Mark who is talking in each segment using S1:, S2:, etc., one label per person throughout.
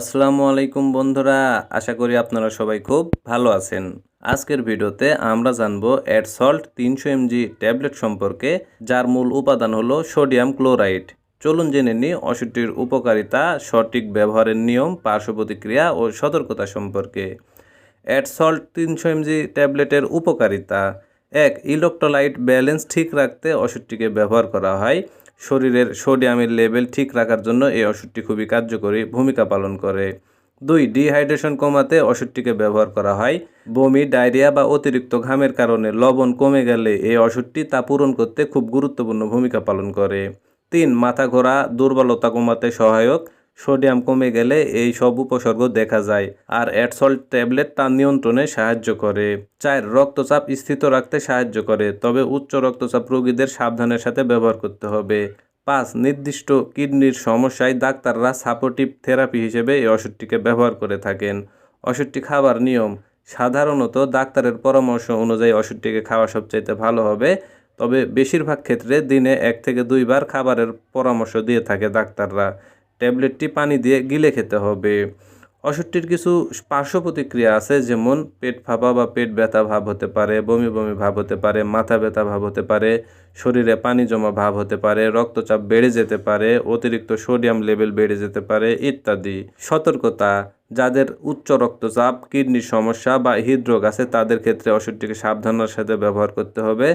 S1: আসসালামু আলাইকুম বন্ধুরা, আশা করি আপনারা সবাই খুব ভালো আছেন। আজকের ভিডিওতে আমরা জানব অ্যাড সল্ট তিনশো এমজি ট্যাবলেট সম্পর্কে, যার মূল উপাদান হলো সোডিয়াম ক্লোরাইড। চলুন জেনে নিই ওষুধটির উপকারিতা, সঠিক ব্যবহারের নিয়ম পার্শ্ব প্রতিক্রিয়া ও সতর্কতা সম্পর্কে। অ্যাড সল্ট তিনশো এমজি ট্যাবলেটের উপকারিতা এক, ইলেকট্রোলাইট ব্যালেন্স ঠিক রাখতে ওষুধটিকে ব্যবহার করা হয়। শরীরের সোডিয়ামের লেভেল ঠিক রাখার জন্য এই ওষুধটি খুবই কার্যকরী ভূমিকা পালন করে। দুই, ডিহাইড্রেশন কমাতে ওষুধটিকে ব্যবহার করা হয়। বমি, ডায়রিয়া বা অতিরিক্ত ঘামের কারণে লবণ কমে গেলে এই ওষুধটি তা পূরণ করতে খুব গুরুত্বপূর্ণ ভূমিকা পালন করে। তিন, মাথা ঘোরা, দুর্বলতা কমাতে সহায়ক। সোডিয়াম কমে গেলে এই সব উপসর্গ দেখা যায়, আর অ্যাডসল্ট ট্যাবলেট তা নিয়ন্ত্রণে সাহায্য করে। চার রক্তচাপ স্থিত রাখতে সাহায্য করে, তবে উচ্চ রক্তচাপ রোগীদের সাবধানের সাথে ব্যবহার করতে হবে। পাঁচ, নির্দিষ্ট কিডনির সমস্যায় ডাক্তাররা সাপোর্টিভ থেরাপি হিসেবে এই ওষুধটিকে ব্যবহার করে থাকেন। ওষুধটি খাবার নিয়ম, সাধারণত ডাক্তারের পরামর্শ অনুযায়ী ওষুধটিকে খাওয়া সবচাইতে ভালো হবে, তবে বেশিরভাগ ক্ষেত্রে দিনে এক থেকে দুইবার খাবারের পরামর্শ দিয়ে থাকে ডাক্তাররা। ট্যাবলেটটি পানি দিয়ে গিলে খেতে হবে। ওষুধটির কিছু পার্শ্ব প্রতিক্রিয়া আছে, যেমন পেট ফাঁপা বা পেট ব্যথা ভাব হতে পারে, বমি বমি ভাব হতে পারে, মাথা ব্যথা ভাব হতে পারে, শরীরে পানি জমা ভাব হতে পারে, রক্তচাপ বেড়ে যেতে পারে, অতিরিক্ত সোডিয়াম লেভেল বেড়ে যেতে পারে ইত্যাদি। সতর্কতা, যাদের উচ্চ রক্তচাপ, কিডনির সমস্যা বা হৃদরোগ আছে, তাদের ক্ষেত্রে ওষুধটিকে সাবধানের সাথে ব্যবহার করতে হবে।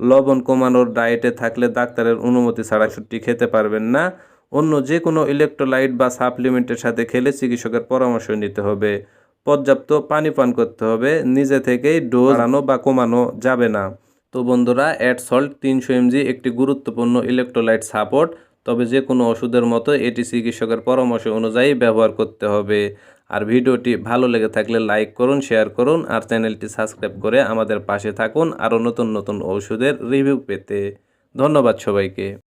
S1: লবণ কমানোর ডায়েটে থাকলে ডাক্তারের অনুমতি ছাড়া ওষুধটি খেতে পারবেন না। অন্য যে কোনো ইলেকট্রোলাইট বা সাপ্লিমেন্টের সাথে খেলে চিকিৎসকের পরামর্শ নিতে হবে। পর্যাপ্ত পানি পান করতে হবে। নিজে থেকেই ডোজ বাড়ানো বা কমানো যাবে না। তো বন্ধুরা অ্যাড সল্ট তিনশো এমজি একটি গুরুত্বপূর্ণ ইলেকট্রোলাইট সাপোর্ট তবে যে কোনো ওষুধের মতো এটি চিকিৎসকের পরামর্শ অনুযায়ী ব্যবহার করতে হবে। আর ভিডিওটি ভালো লেগে থাকলে লাইক করুন, শেয়ার করুন, আর চ্যানেলটি সাবস্ক্রাইব করে আমাদের পাশে থাকুন আরও নতুন নতুন ওষুধের রিভিউ পেতে। ধন্যবাদ সবাইকে।